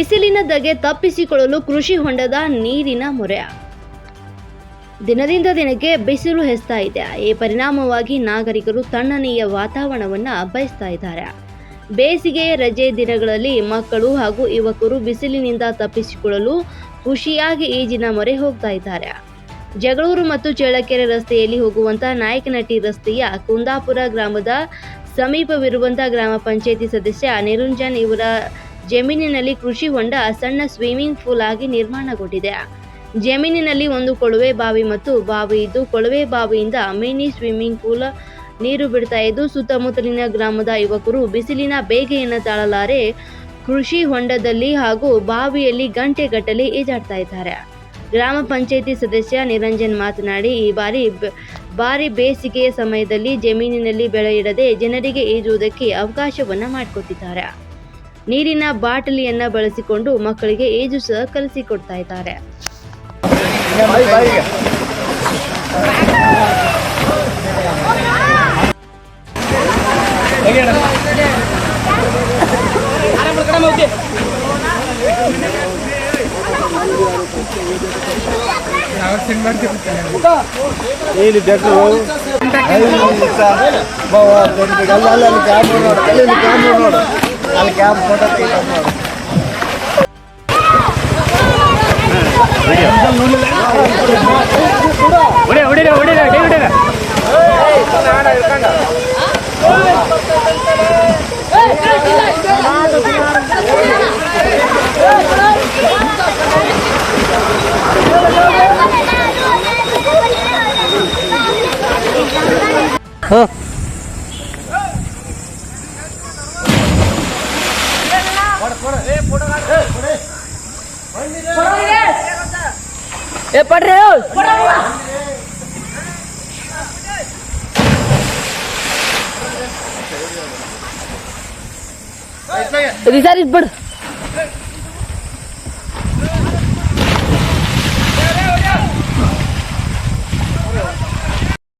ಬಿಸಿಲಿನ ದಗೆ ತಪ್ಪಿಸಿಕೊಳ್ಳಲು ಕೃಷಿ ಹೊಂಡದ ನೀರಿನ ಮೊರೆ. ದಿನದಿಂದ ದಿನಕ್ಕೆ ಬಿಸಿಲು ಹೆಚ್ಚುತ್ತಾ ಇದೆ. ಈ ಪರಿಣಾಮವಾಗಿ ನಾಗರಿಕರು ತಣ್ಣನೆಯ ವಾತಾವರಣವನ್ನು ಬಯಸ್ತಾ ಇದ್ದಾರೆ. ಬೇಸಿಗೆ, ರಜೆ ದಿನಗಳಲ್ಲಿ ಮಕ್ಕಳು ಹಾಗೂ ಯುವಕರು ಬಿಸಿಲಿನಿಂದ ತಪ್ಪಿಸಿಕೊಳ್ಳಲು ಖುಷಿಯಾಗಿ ಈಜಿನ ಮೊರೆ ಹೋಗ್ತಾ ಇದ್ದಾರೆ. ಜಗಳೂರು ಮತ್ತು ಚಳ್ಳಕೆರೆ ರಸ್ತೆಯಲ್ಲಿ ಹೋಗುವಂತಹ ನಾಯಕನಟ್ಟಿ ರಸ್ತೆಯ ಕುಂದಾಪುರ ಗ್ರಾಮದ ಸಮೀಪವಿರುವಂತಹ ಗ್ರಾಮ ಪಂಚಾಯಿತಿ ಸದಸ್ಯ ನಿರುಂಜನ್ ಇವರ ಜಮೀನಿನಲ್ಲಿ ಕೃಷಿ ಹೊಂಡ ಸಣ್ಣ ಸ್ವಿಮ್ಮಿಂಗ್ ಪೂಲ್ ಆಗಿ ನಿರ್ಮಾಣಗೊಂಡಿದೆ. ಜಮೀನಿನಲ್ಲಿ ಒಂದು ಕೊಳವೆ ಬಾವಿ ಮತ್ತು ಬಾವಿ ಇದ್ದು, ಕೊಳವೆ ಬಾವಿಯಿಂದ ಮಿನಿ ಸ್ವಿಮ್ಮಿಂಗ್ ಪೂಲ್ ನೀರು ಬಿಡ್ತಾ ಇದ್ದು, ಸುತ್ತಮುತ್ತಲಿನ ಗ್ರಾಮದ ಯುವಕರು ಬಿಸಿಲಿನ ಬೇಗೆಯನ್ನು ತಾಳಲಾರೆ ಕೃಷಿ ಹೊಂಡದಲ್ಲಿ ಹಾಗೂ ಬಾವಿಯಲ್ಲಿ ಗಂಟೆಗಟ್ಟಲೆ ಈಜಾಡ್ತಾ ಇದ್ದಾರೆ. ಗ್ರಾಮ ಪಂಚಾಯಿತಿ ಸದಸ್ಯ ನಿರಂಜನ್ ಮಾತನಾಡಿ, ಈ ಬಾರಿ ಭಾರಿ ಬೇಸಿಗೆಯ ಸಮಯದಲ್ಲಿ ಜಮೀನಿನಲ್ಲಿ ಬೆಳೆ ಇಡದೆ ಜನರಿಗೆ ಈಜುವುದಕ್ಕೆ ಅವಕಾಶವನ್ನು ಮಾಡಿಕೊಟ್ಟಿದ್ದಾರೆ. ನೀರಿನ ಬಾಟಲಿಯನ್ನ ಬಳಸಿಕೊಂಡು ಮಕ್ಕಳಿಗೆ ಏಜು ಸಹ ಕಲಿಸಿಕೊಡ್ತಾ ಇದ್ದಾರೆ. ಇಲ್ಲಿ ಡಾಕ್ಟ್ರು ಅಲ್ಲಿ ಅಲ್ಲಿ ಕ್ಯಾಮ್ರಾ ನೋಡು ಅಲ್ಲಿ ಕ್ಯಾಮ್ರಾ వాళ్ళు క్యాబ్ ఫోటో Huh? એ પડ રહ્યો રિસારી પડ